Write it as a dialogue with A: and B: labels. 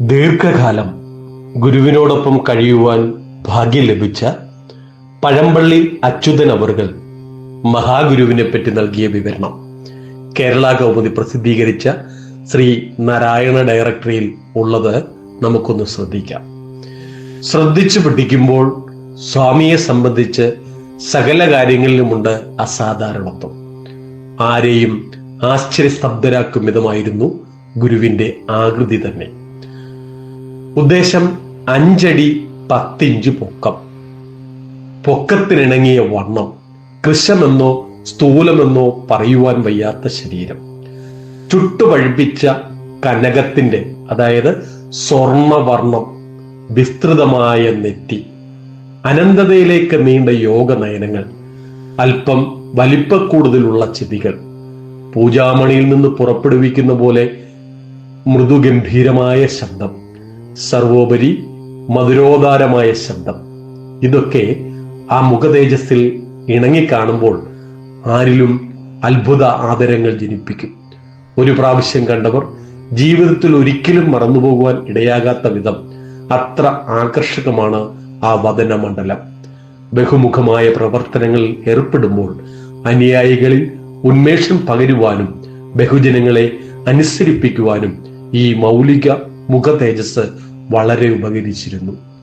A: ദീർഘകാലം ഗുരുവിനോടൊപ്പം കഴിയുവാൻ ഭാഗ്യം ലഭിച്ച പഴമ്പള്ളി അച്യുതൻ അവർകൾ മഹാഗുരുവിനെ പറ്റി നൽകിയ വിവരണം. കേരള കൗമുദി പ്രസിദ്ധീകരിച്ച ശ്രീ നാരായണ ഡയറക്ടറിയിൽ ഉള്ളത് നമുക്കൊന്ന് ശ്രദ്ധിക്കാം. ശ്രദ്ധിച്ചു പഠിക്കുമ്പോൾ സ്വാമിയെ സംബന്ധിച്ച് സകല കാര്യങ്ങളിലുമുണ്ട് അസാധാരണത്വം. ആരെയും ആശ്ചര്യസ്തബ്ധരാക്കും വിധമായിരുന്നു ഗുരുവിന്റെ ആകൃതി തന്നെ. ഉദ്ദേശം അഞ്ചടി പത്തിഞ്ച് പൊക്കം. പൊക്കത്തിനിണങ്ങിയ വണ്ണം കൃശമെന്നോ സ്ഥൂലമെന്നോ പറയുവാൻ വയ്യാത്ത ശരീരം. ചുട്ടുപഴുപ്പിച്ച കനകത്തിന്റെ അതായത് സ്വർണവർണം വിസ്തൃതമായ നെറ്റി അനന്തതയിലേക്ക് നീണ്ട യോഗ നയനങ്ങൾ അല്പം വലിപ്പക്കൂടുതലുള്ള ചെവികൾ പൂജാമണിയിൽ നിന്ന് പുറപ്പെടുവിക്കുന്ന പോലെ മൃദുഗംഭീരമായ ശബ്ദം. സർവോപരി മധുരോദാരമായ ശബ്ദം. ഇതൊക്കെ ആ മുഖതേജസ്സിൽ ഇണങ്ങിക്കാണുമ്പോൾ ആരിലും അത്ഭുത ആദരങ്ങൾ ജനിപ്പിക്കും. ഒരു പ്രാവശ്യം കണ്ടവർ ജീവിതത്തിൽ ഒരിക്കലും മറന്നുപോകുവാൻ ഇടയാകാത്ത വിധം അത്ര ആകർഷകമാണ് ആ വദന മണ്ഡലം ബഹുമുഖമായ പ്രവർത്തനങ്ങളിൽ ഏർപ്പെടുമ്പോൾ അനുയായികളിൽ ഉന്മേഷം പകരുവാനും ബഹുജനങ്ങളെ അനുസരിപ്പിക്കുവാനും ഈ മൗലിക മുഖ തേജസ് വളരെ ഉപകരിച്ചിരുന്നു.